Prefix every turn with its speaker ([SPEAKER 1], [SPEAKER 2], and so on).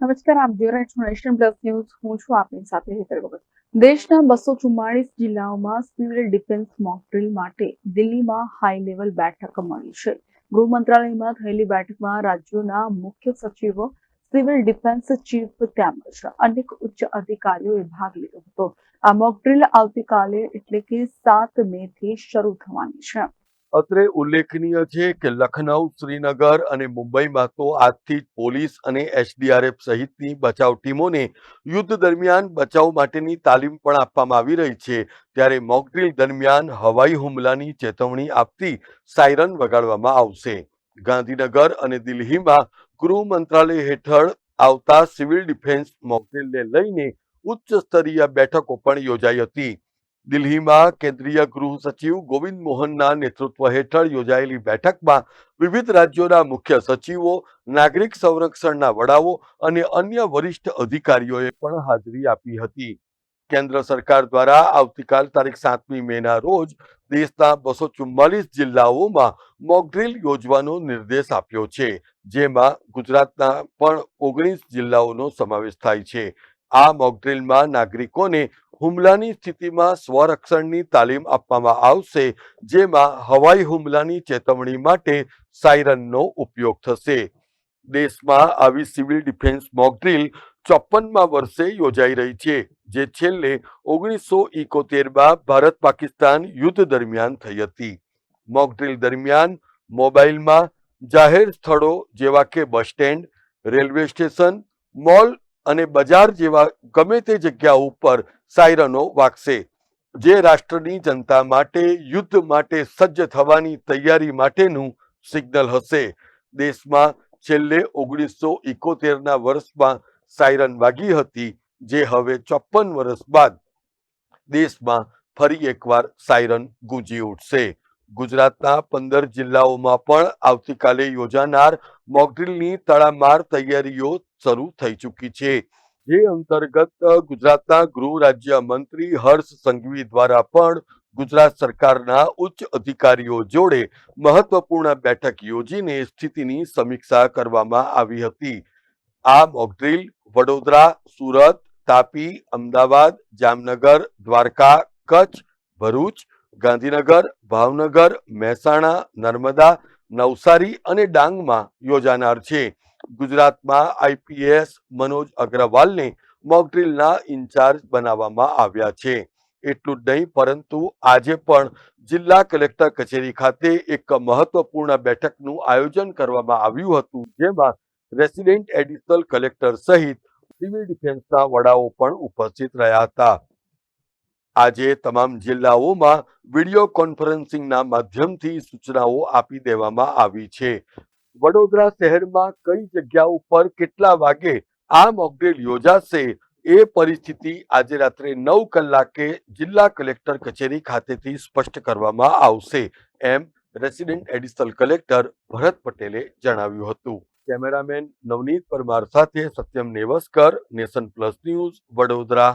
[SPEAKER 1] નમસ્કાર, આપ જોઈ રહ્યા છો નેશન પ્લસ ન્યૂઝ. હું છું આપની સાથે હેતર ભગત. દેશના બસો ચુમ્માળીસ જિલ્લાઓમાં સિવિલ ડિફેન્સ મોક ડ્રીલ માટે દિલ્હીમાં હાઈ લેવલ બેઠક મળી છે. ગૃહ મંત્રાલયમાં થયેલી બેઠકમાં રાજ્યોના મુખ્ય સચિવો, સિવિલ ડિફેન્સ ચીફ તેમજ અનેક ઉચ્ચ અધિકારીઓએ ભાગ લીધો હતો. આ મોક ડ્રીલ આવતીકાલે એટલે કે સાત મે થી શરૂ થવાની છે.
[SPEAKER 2] અત્રે ઉલ્લેખનીય છે કે લખનઉ, શ્રીનગર અને મુંબઈમાં તો આજથી જ પોલીસ અને એસડીઆરએફ સહિતની બચાવ ટીમોને યુદ્ધ દરમિયાન બચાવ માટેની તાલીમ પણ આપવામાં આવી રહી છે. ત્યારે મોકડ્રીલ દરમિયાન હવાઈ હુમલાની ચેતવણી આપતી સાયરન વગાડવામાં આવશે. ગાંધીનગર અને દિલ્હીમાં ગૃહ મંત્રાલય હેઠળ આવતા સિવિલ ડિફેન્સ મોકડ્રીલને લઈને ઉચ્ચ સ્તરીય બેઠકો પણ યોજાઈ હતી. દિલ્હીમાં કેન્દ્રીય ગૃહ સચિવ ગોવિંદ મોહનના નેતૃત્વ હેઠળ યોજાયેલી બેઠકમાં વિવિધ રાજ્યોના મુખ્ય સચિવો, નાગરિક સંરક્ષણના વડાઓ અને અન્ય વરિષ્ઠ અધિકારીઓએ પણ હાજરી આપી હતી. કેન્દ્ર સરકાર દ્વારા આવતીકાલ તારીખ સાતમી મેના રોજ દેશના બસો ચુમ્માલીસ જિલ્લાઓમાં મોકડ્રીલ યોજવાનો નિર્દેશ આપ્યો છે, જેમાં ગુજરાતના પણ ઓગણીસ જિલ્લાઓનો સમાવેશ થાય છે. આ મોકડ્રીલમાં નાગરિકોને હુમલાની સ્થિતિમાં સ્વરક્ષણની તાલીમ આપવામાં આવશે, જેમાં હવાઈ હુમલાની ચેતવણી માટે સાયરનનો ઉપયોગ થશે. દેશમાં આવી સિવિલ ડિફેન્સ મોકડ્રીલ ચોપ્પનમાં વર્ષે યોજાઈ રહી છે, જે છેલ્લે ઓગણીસો ઇકોતેરમાં ભારત પાકિસ્તાન યુદ્ધ દરમિયાન થઈ હતી. મોકડ્રીલ દરમિયાન મોબાઈલમાં જાહેર સ્થળો જેવા કે bus stand, railway station, mall અને બજાર જેવા ગમે તે જગ્યા ઉપર સાયરનો વાગશે. જે રાષ્ટ્રની જનતા માટે યુદ્ધ માટે સજ્જ થવાની તૈયારી માટેનું સિગ્નલ હશે. દેશમાં છેલ્લે ઓગણીસો ઇકોતેરના વર્ષમાં સાયરન વાગી હતી, જે હવે ચોપ્પન વર્ષ બાદ દેશમાં ફરી એકવાર સાયરન ગુંજી ઉઠશે. ગુજરાતના પંદર જિલ્લાઓમાં પણ આવતીકાલે યોજાનાર મોકડ્રીલની તડામાર તૈયારીઓ શરૂ થઈ ચૂકી છે. જે અંતર્ગત ગુજરાતના ગૃહ રાજ્ય મંત્રી હર્ષ સંઘવી દ્વારા પણ ગુજરાત સરકારના ઉચ્ચ અધિકારીઓ જોડે મહત્વપૂર્ણ બેઠક યોજીને સ્થિતિની સમીક્ષા કરવામાં આવી હતી. આ મોકડ્રીલ વડોદરા, સુરત, તાપી, અમદાવાદ, જામનગર, દ્વારકા, કચ્છ, ભરૂચ ગાંધીનગર, ભાવનગર, મહેસાણા, નર્મદા, નવસારી અને ડાંગમાં યોજાનાર છે. ગુજરાતમાં આઈપીએસ મનોજ અગ્રવાલને મોકડ્રીલના ઇન્ચાર્જ બનાવવામાં આવ્યા છે. એટલું જ નહીં, પરંતુ આજે પણ જિલ્લા કલેક્ટર કચેરી ખાતે એક મહત્વપૂર્ણ બેઠકનું આયોજન કરવામાં આવ્યું હતું, જેમાં રેસિડેન્ટ એડિશનલ કલેક્ટર સહિત સિવિલ ડિફેન્સના વડાઓ પણ ઉપસ્થિત રહ્યા હતા. આજે તમામ જિલ્લાઓમાં વીડિયો કોન્ફરન્સિંગના માધ્યમથી સૂચનાઓ આપી દેવામાં આવી છે. વડોદરા શહેરમાં કઈ જગ્યા ઉપર કેટલા વાગે આ મોકડ્રીલ યોજાશે એ પરિસ્થિતિ આજે રાત્રે નવ કલાકે જિલ્લા કલેક્ટર કચેરી ખાતેથી સ્પષ્ટ કરવામાં આવશે, એમ રેસિડેન્ટ એડિશનલ કલેક્ટર ભરત પટેલે જણાવ્યું હતું. કેમેરામેન નવનીત પરમાર સાથે Satyam Nevaskar, nation plus news, Vadodara.